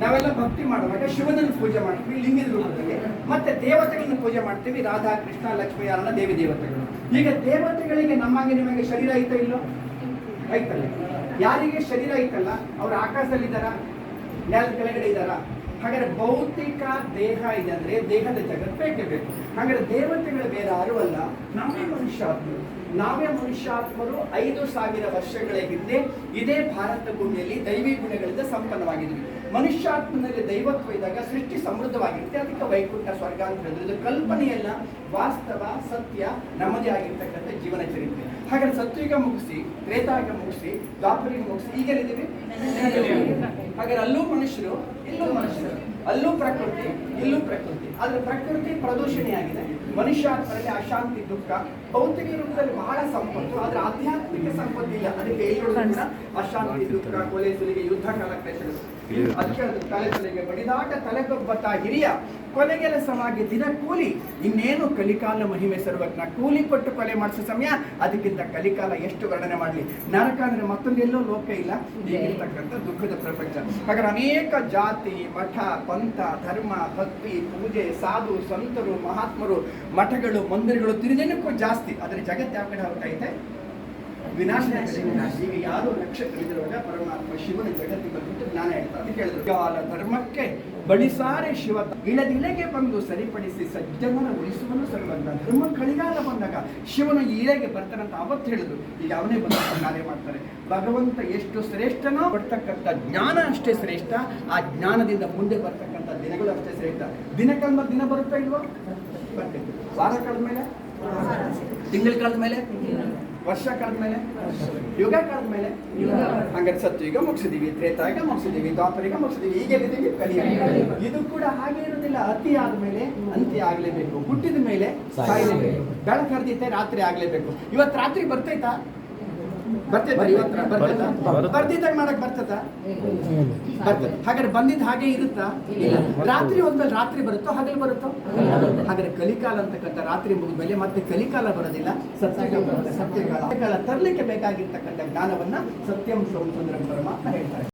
ನಾವೆಲ್ಲ ಭಕ್ತಿ ಮಾಡುವಾಗ ಶಿವನನ್ನು ಪೂಜೆ ಮಾಡ್ತೀವಿ, ಲಿಂಗದ ರೂಪದಲ್ಲಿ. ಮತ್ತೆ ದೇವತೆಗಳನ್ನು ಪೂಜೆ ಮಾಡ್ತೀವಿ, ರಾಧಾ, ಕೃಷ್ಣ, ಲಕ್ಷ್ಮೀ ಯಾರನ್ನ ದೇವಿ, ದೇವತೆಗಳು. ಈಗ ದೇವತೆಗಳಿಗೆ ನಮಗೆ ನಿಮಗೆ ಶರೀರ ಐತ ಇಲ್ಲೋ? ಐತಲ್ಲ. ಯಾರಿಗೆ ಶರೀರ ಐತಲ್ಲ? ಅವ್ರು ಆಕಾಶದಲ್ಲಿದ್ದಾರ? ನೆಲದ ಕೆಳಗಡೆ ಇದ್ದಾರ? ಹಾಗಾದ್ರೆ ಭೌತಿಕ ದೇಹ ಇದೆ ಅಂದ್ರೆ ದೇಹದ ಜಗತ್ ಬೇಕೇ ಬೇಕು. ಹಾಗಾದ್ರೆ ದೇವತೆಗಳು ಬೇರೆ ಅಲ್ಲ, ನಾವೇ ಮನುಷ್ಯಾತ್ಮರು. ನಾವೇ ಮನುಷ್ಯಾತ್ಮರು ಐದು ಸಾವಿರ ವರ್ಷಗಳ ಹಿಂದೆ ಇದೇ ಭಾರತ ಭೂಮಿಯಲ್ಲಿ ದೈವಿ ಗುಣಗಳಿಂದ ಸಂಪನ್ನವಾಗಿದ್ವಿ. ಮನುಷ್ಯಾತ್ಮನಲ್ಲಿ ದೈವತ್ವ ಇದ್ದಾಗ ಸೃಷ್ಟಿ ಸಮೃದ್ಧವಾಗಿರುತ್ತೆ. ಅದಕ್ಕೆ ವೈಕುಂಠ ಸ್ವರ್ಗ ಅಂತ ಹೇಳಿದ್ರು. ಇದು ಕಲ್ಪನೆಯಲ್ಲ, ವಾಸ್ತವ, ಸತ್ಯ, ನಮ್ಮದೇ ಆಗಿರ್ತಕ್ಕಂಥ ಜೀವನ ಚರಿತ್ರೆ. ಹಾಗಾದ್ರೆ ಸತ್ಯುಗ ಮುಗಿಸಿ ತ್ರೇತಾಗ ಮುಗಿಸಿ ದ್ವಾಪರಿಗೆ ಮುಗಿಸಿ, ಈಗೇನಿದ್ದೀವಿ? ಹಾಗಾದ್ರೆ ಅಲ್ಲೂ ಮನುಷ್ಯರು, ಇಲ್ಲೂ ಮನುಷ್ಯರು. ಅಲ್ಲೂ ಪ್ರಕೃತಿ, ಇಲ್ಲೂ ಪ್ರಕೃತಿ. ಆದ್ರೆ ಪ್ರಕೃತಿ ಪ್ರದೂಷಣೆಯಾಗಿದೆ. ಮನುಷ್ಯ ಅದರಲ್ಲಿ ಅಶಾಂತಿ ದುಃಖ, ಭೌತಿಕ ರೂಪದಲ್ಲಿ ಬಹಳ ಸಂಪತ್ತು, ಆದ್ರೆ ಆಧ್ಯಾತ್ಮಿಕ ಸಂಪತ್ತು ಇಲ್ಲ ಅದಕ್ಕೆ ಅಶಾಂತಿ ದುಃಖ, ಕೊಲೆ, ಸುಲಿಗೆ, ಯುದ್ಧ ಕಾಲ ಅದಕ್ಕೆ ಬಡಿದಾಟ ಹಿರಿಯ ಕೊಲೆಗೆಲಸವಾಗಿ ದಿನ ಕೂಲಿ. ಇನ್ನೇನು ಕಲಿಕಾಲ ಮಹಿಮೆ ಸರ್ವಜ್ಞ. ಕೂಲಿ ಕೊಟ್ಟು ಕೊಲೆ ಮಾಡಿಸೋ ಸಮಯ, ಅದಕ್ಕಿಂತ ಕಲಿಕಾಲ ಎಷ್ಟು ವರ್ಣನೆ ಮಾಡಲಿ. ನರಕ ಅಂದ್ರೆ ಮತ್ತೊಂದೆಲ್ಲೋ ಲೋಕ ಇಲ್ಲ. ಈಗಿರ್ತಕ್ಕಂಥ ದುಃಖದ ಪ್ರಪಂಚ. ಹಾಗಾದ್ರೆ ಅನೇಕ ಜಾತಿ, ಮಠ, ಪಂಥ, ಧರ್ಮ, ಭಕ್ತಿ, ಪೂಜೆ, ಸಾಧು, ಸಂತರು, ಮಹಾತ್ಮರು, ಮಠಗಳು, ಮಂದಿರಗಳು ತಿರುಗೇನಕ್ಕೂ ಜಾಸ್ತಿ. ಆದರೆ ಜಗತ್ತು ಯಾವ ಕಡೆ ಹೋಗ್ತಾ ಇದೆ ವಿನಾಶ ಈಗ ಯಾರು ಲಕ್ಷ ತಿಳಿದಿರುವಾಗ ಪರಮಾತ್ಮ ಶಿವನ ಜಗತ್ತಿಗೆ ಜ್ಞಾನ ಹೇಳಿದ್ರು. ಕಾಲ ಧರ್ಮಕ್ಕೆ ಬಳಿಸಾರೆ ಶಿವ. ಇಳದಿಲೆಗೆ ಬಂದು ಸರಿಪಡಿಸಿ ಸಜ್ಜನ ಉಳಿಸುವನು ಸರ್ವಂತ ಧರ್ಮ ಕಳಿಗಾಲ ಬಂದಾಗ ಶಿವನು ಇಳೆಗೆ ಬರ್ತಾರಂತ ಅವತ್ತು ಹೇಳಿದ್ರು. ಈಗ ಅವನೇ ಬಂದ ಕಾರ್ಯ ಮಾಡ್ತಾರೆ. ಭಗವಂತ ಎಷ್ಟು ಶ್ರೇಷ್ಠನೋ ಬರ್ತಕ್ಕಂಥ ಜ್ಞಾನ ಅಷ್ಟೇ ಶ್ರೇಷ್ಠ. ಆ ಜ್ಞಾನದಿಂದ ಮುಂದೆ ಬರ್ತಕ್ಕಂಥ ದಿನಗಳು ಅಷ್ಟೇ ಶ್ರೇಷ್ಠ. ದಿನ ಕಳೆದ ದಿನ ಬರುತ್ತಾ ಇಲ್ವಾ? ಬರ್ತೈತೆ ವಾರ ಕಳೆದ ಮೇಲೆ ತಿಂಗಳ ಕಳೆದ ಮೇಲೆ ವರ್ಷ ಕಳೆದ್ಮೇಲೆ? ಯುಗ ಕಳೆದ್ಮೇಲೆ? ಮೇಲೆ ಸತ್ಯುಗ ಮುಗಿಸಿದೀವಿ ತ್ರೇತಾಯಿಗ ಮುಗಿಸಿದೀವಿ ದ್ವಾಪರಿಗ ಮುಗಿಸಿದೀವಿ, ಈಗ ಎಲ್ಲಿದ್ದೀವಿ? ಕಲಿಯುಗ ಇದು ಕೂಡ ಹಾಗೆ ಇರೋದಿಲ್ಲ ಅತಿ ಆದ್ಮೇಲೆ ಅಂತ್ಯ ಆಗ್ಲೇಬೇಕು. ಹುಟ್ಟಿದ ಮೇಲೆ ಸಾಯಲೇಬೇಕು. ಬೆಳಕರ್ದಿತ್ತೆ ರಾತ್ರಿ ಆಗ್ಲೇಬೇಕು. ಇವತ್ತು ರಾತ್ರಿ ಬರ್ತೈತಾ? ಬರ್ತೈತಾ ಇವತ್ತು ಬರ್ತೈತಾ? ಬರ್ದಿದ್ದಾಗ ಮಾಡಕ್ ಬರ್ತದ ಬರ್ತದೆ ಹಾಗಾದ್ರೆ ಬಂದಿದ್ದ ಹಾಗೆ ಇರುತ್ತಾ? ರಾತ್ರಿ ಹೋದ್ಮೇಲೆ ರಾತ್ರಿ ಬರುತ್ತೋ ಹಗಲು ಬರುತ್ತೋ? ಹಾಗಾದ್ರೆ ಕಲಿಕಾಲ ಅಂತಕ್ಕಂಥ ರಾತ್ರಿ ಮುಗಿದ್ಮೇಲೆ ಮತ್ತೆ ಕಲಿಕಾಲ ಬರೋದಿಲ್ಲ. ಸತ್ಯಕಾಲ ಸತ್ಯ ಸತ್ಯಕಾಲ. ಸತ್ಯಕಾಲ ತರಲಿಕ್ಕೆ ಬೇಕಾಗಿರ್ತಕ್ಕಂಥ ಜ್ಞಾನವನ್ನ ಸತ್ಯಂ ಸೌಂದರ್ಯ ಪರಮಾತ್ಮ ಹೇಳ್ತಾರೆ.